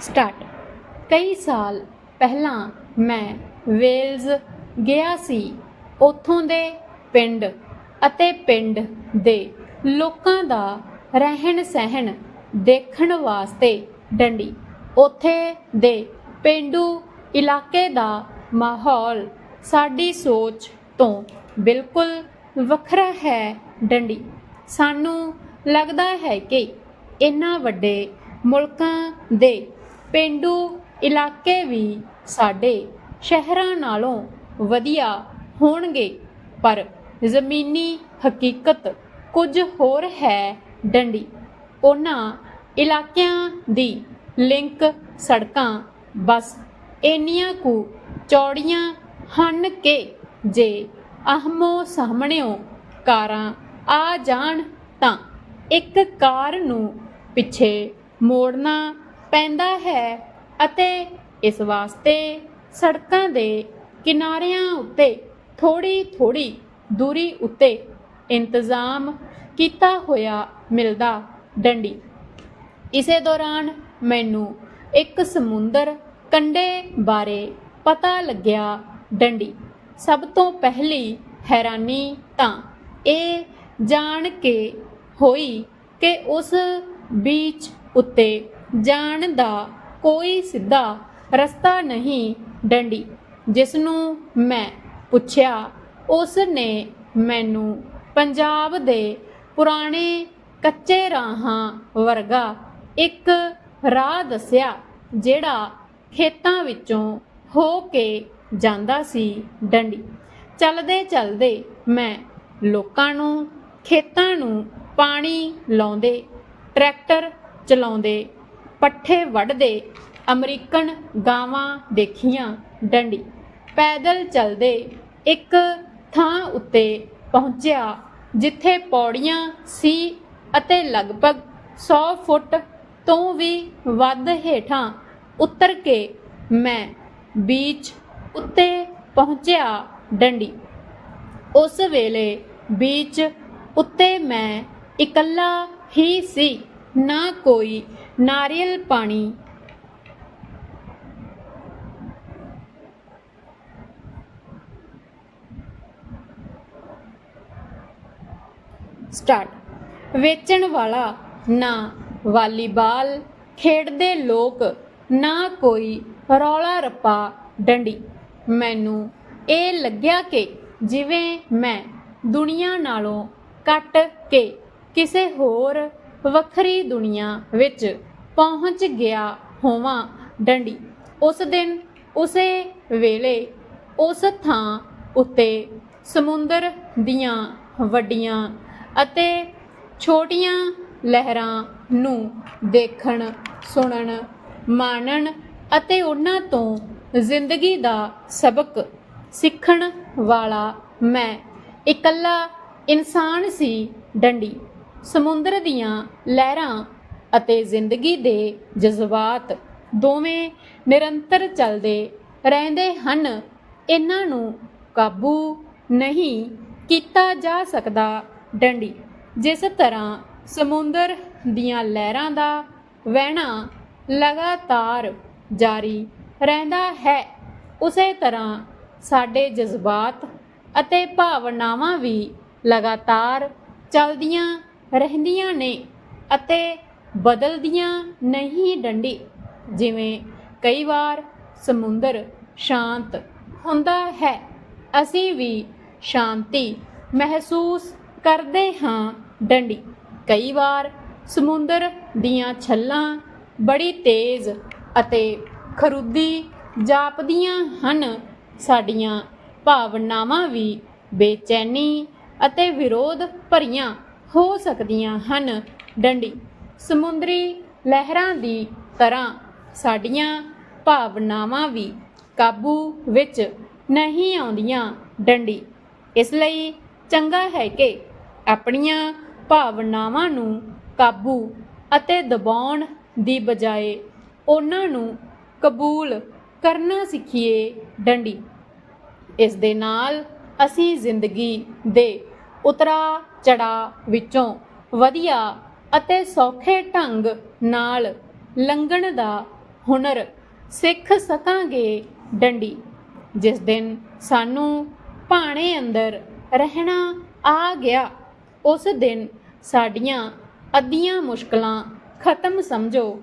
Start. ਕਈ ਸਾਲ ਪਹਿਲਾਂ ਮੈਂ ਵੇਲਜ਼ ਗਿਆ ਸੀ ਉੱਥੋਂ ਦੇ ਪਿੰਡ ਅਤੇ ਪਿੰਡ ਦੇ ਲੋਕਾਂ ਦਾ ਰਹਿਣ ਸਹਿਣ ਦੇਖਣ ਵਾਸਤੇ ਡੰਡੀ। ਉੱਥੇ ਦੇ ਪਿੰਡੂ ਇਲਾਕੇ ਦਾ ਮਾਹੌਲ ਸਾਡੀ ਸੋਚ ਤੋਂ ਬਿਲਕੁਲ ਵੱਖਰਾ ਹੈ ਡੰਡੀ। ਸਾਨੂੰ ਲੱਗਦਾ ਹੈ ਕਿ ਇੰਨਾ ਵੱਡੇ ਮੁਲਕਾਂ ਦੇ ਪਿੰਡੂ ਇਲਾਕੇ ਵੀ ਸਾਡੇ ਸ਼ਹਿਰਾਂ ਨਾਲੋਂ ਵਧੀਆ ਹੋਣਗੇ, ਪਰ ਜ਼ਮੀਨੀ ਹਕੀਕਤ ਕੁਝ ਹੋਰ ਹੈ ਡੰਡੀ। ਉਹਨਾਂ ਇਲਾਕਿਆਂ ਦੀ ਲਿੰਕ ਸੜਕਾਂ, ਬਸ ਇੰਨੀਆਂ ਕੁ ਚੌੜੀਆਂ ਹਨ ਕਿ ਜੇ ਆਹਮੋ ਸਾਹਮਣਿਓ ਕਾਰਾਂ ਆ ਜਾਣ ਤਾਂ ਇੱਕ ਕਾਰ ਨੂੰ ਪਿੱਛੇ ਮੋੜਨਾ ਪੈਂਦਾ ਹੈ ਅਤੇ ਇਸ ਵਾਸਤੇ ਸੜਕਾਂ ਦੇ ਕਿਨਾਰਿਆਂ ਉੱਤੇ ਥੋੜੀ ਥੋੜੀ ਦੂਰੀ ਉੱਤੇ ਇੰਤਜ਼ਾਮ ਕੀਤਾ ਹੋਇਆ ਮਿਲਦਾ ਡੰਡੀ। ਇਸੇ ਦੌਰਾਨ ਮੈਨੂੰ ਇੱਕ ਸਮੁੰਦਰ ਕੰਢੇ ਬਾਰੇ ਪਤਾ ਲੱਗਿਆ ਡੰਡੀ। ਸਭ ਤੋਂ ਪਹਿਲੀ ਹੈਰਾਨੀ ਤਾਂ ਇਹ ਜਾਣ ਕੇ ਹੋਈ ਕਿ ਉਸ ਬੀਚ ਉੱਤੇ ਜਾਣ ਦਾ ਕੋਈ ਸਿੱਧਾ ਰਸਤਾ ਨਹੀਂ ਡੰਡੀ। ਜਿਸ ਨੂੰ ਮੈਂ ਪੁੱਛਿਆ ਉਸ ਨੇ ਮੈਨੂੰ ਪੰਜਾਬ ਦੇ ਪੁਰਾਣੇ ਕੱਚੇ ਰਾਹਾਂ ਵਰਗਾ ਇੱਕ ਰਾਹ ਦੱਸਿਆ, ਜਿਹੜਾ ਖੇਤਾਂ ਵਿੱਚੋਂ ਹੋ ਕੇ ਜਾਂਦਾ ਸੀ ਡੰਡੀ। ਚੱਲਦੇ ਚੱਲਦੇ ਮੈਂ ਲੋਕਾਂ ਨੂੰ, ਖੇਤਾਂ ਨੂੰ ਪਾਣੀ ਲਾਉਂਦੇ, ਟਰੈਕਟਰ ਚਲਾਉਂਦੇ ਪੱਠੇ ਵੱਢਦੇ ਅਮਰੀਕਨ ਗਾਵਾਂ ਦੇਖੀਆਂ ਡੰਡੀ। ਪੈਦਲ ਚੱਲਦੇ ਇੱਕ ਥਾਂ ਉੱਤੇ ਪਹੁੰਚਿਆ, ਜਿੱਥੇ ਪੌੜੀਆਂ ਸੀ ਅਤੇ ਲਗਭਗ 100 ਫੁੱਟ ਤੋਂ ਵੀ ਵੱਧ ਹੇਠਾਂ ਉਤਰ ਕੇ ਮੈਂ ਬੀਚ ਉੱਤੇ ਪਹੁੰਚਿਆ ਡੰਡੀ। ਉਸ ਵੇਲੇ ਬੀਚ ਉੱਤੇ ਮੈਂ ਇਕੱਲਾ ਹੀ ਸੀ, ਨਾ ਕੋਈ ਨਾਰੀਅਲ ਪਾਣੀ। ਸਟਾਰਟ। ਵੇਚਣ ਵਾਲਾ ਨਾ ਵਾਲੀਬਾਲ, ਖੇਡਦੇ ਲੋਕ ਨਾ ਕੋਈ ਰੌਲਾ ਰੱਪਾ ਡੰਡੀ। ਮੈਨੂੰ ਇਹ ਲੱਗਿਆ ਕਿ ਜਿਵੇਂ ਮੈਂ ਦੁਨੀਆ ਨਾਲੋਂ ਕੱਟ ਕੇ ਕਿਸੇ ਹੋਰ ਵੱਖਰੀ ਦੁਨੀਆ ਵਿੱਚ ਪਹੁੰਚ ਗਿਆ ਹੋਵਾਂ ਡੰਡੀ। ਉਸ ਦਿਨ, ਉਸੇ ਵੇਲੇ, ਉਸ ਥਾਂ ਉੱਤੇ ਸਮੁੰਦਰ ਦੀਆਂ ਵੱਡੀਆਂ ਅਤੇ ਛੋਟੀਆਂ ਲਹਿਰਾਂ ਨੂੰ ਦੇਖਣ, ਸੁਣਨ, ਮਾਣਨ ਅਤੇ ਉਹਨਾਂ ਤੋਂ ਜ਼ਿੰਦਗੀ ਦਾ ਸਬਕ ਸਿੱਖਣ ਵਾਲਾ ਮੈਂ ਇਕੱਲਾ ਇਨਸਾਨ ਸੀ ਡੰਡੀ। ਸਮੁੰਦਰ ਦੀਆਂ ਲਹਿਰਾਂ ਅਤੇ ਜ਼ਿੰਦਗੀ ਦੇ ਜਜ਼ਬਾਤ ਦੋਵੇਂ ਨਿਰੰਤਰ ਚੱਲਦੇ ਰਹਿੰਦੇ ਹਨ। ਇਹਨਾਂ ਨੂੰ ਕਾਬੂ ਨਹੀਂ ਕੀਤਾ ਜਾ ਸਕਦਾ। ਡੰਡੀ, ਜਿਸ ਤਰ੍ਹਾਂ ਸਮੁੰਦਰ ਦੀਆਂ ਲਹਿਰਾਂ ਦਾ ਵਹਿਣਾ ਲਗਾਤਾਰ ਜਾਰੀ ਰਹਿੰਦਾ ਹੈ, ਉਸੇ ਤਰ੍ਹਾਂ ਸਾਡੇ ਜਜ਼ਬਾਤ ਅਤੇ ਭਾਵਨਾਵਾਂ ਵੀ ਲਗਾਤਾਰ ਚੱਲਦੀਆਂ ਰਹਿੰਦੀਆਂ ਨੇ ਅਤੇ ਬਦਲਦੀਆਂ ਨਹੀਂ ਡੰਡੀ। ਜਿਵੇਂ ਕਈ ਵਾਰ ਸਮੁੰਦਰ ਸ਼ਾਂਤ ਹੁੰਦਾ ਹੈ, ਅਸੀਂ ਵੀ ਸ਼ਾਂਤੀ ਮਹਿਸੂਸ ਕਰਦੇ ਹਾਂ ਡੰਡੀ। ਕਈ ਵਾਰ ਸਮੁੰਦਰ ਦੀਆਂ ਛੱਲਾਂ ਬੜੀ ਤੇਜ਼ ਅਤੇ ਖਰੂਦੀ ਜਾਪਦੀਆਂ ਹਨ। ਸਾਡੀਆਂ ਭਾਵਨਾਵਾਂ ਵੀ ਬੇਚੈਨੀ ਅਤੇ ਵਿਰੋਧ ਭਰੀਆਂ ਹੋ ਸਕਦੀਆਂ ਹਨ। ਡੰਡੀ, ਸਮੁੰਦਰੀ ਲਹਿਰਾਂ ਦੀ ਤਰ੍ਹਾਂ ਸਾਡੀਆਂ ਭਾਵਨਾਵਾਂ ਵੀ ਕਾਬੂ ਵਿੱਚ ਨਹੀਂ ਆਉਂਦੀਆਂ। ਡੰਡੀ, ਇਸ ਲਈ ਚੰਗਾ ਹੈ ਕਿ ਆਪਣੀਆਂ ਭਾਵਨਾਵਾਂ ਨੂੰ ਕਾਬੂ ਅਤੇ ਦਬਾਉਣ ਦੀ ਬਜਾਏ ਉਹਨਾਂ ਨੂੰ ਕਬੂਲ ਕਰਨਾ ਸਿੱਖੀਏ। ਡੰਡੀ, ਇਸ ਦੇ ਨਾਲ ਅਸੀਂ ਜ਼ਿੰਦਗੀ ਦੇ ਉਤਰਾ ਚੜਾ ਵਿੱਚੋਂ। ਵਧੀਆ ਅਤੇ ਸੌਖੇ ਢੰਗ ਨਾਲ ਲੰਘਣ ਦਾ ਹੁਨਰ ਸਿੱਖ ਸਕਾਂਗੇ ਡੰਡੀ। ਜਿਸ ਦਿਨ ਸਾਨੂੰ ਭਾਣੇ ਅੰਦਰ ਰਹਿਣਾ ਆ ਗਿਆ, ਉਸ ਦਿਨ ਸਾਡੀਆਂ ਅੱਧੀਆਂ ਮੁਸ਼ਕਲਾਂ ਖਤਮ ਸਮਝੋ।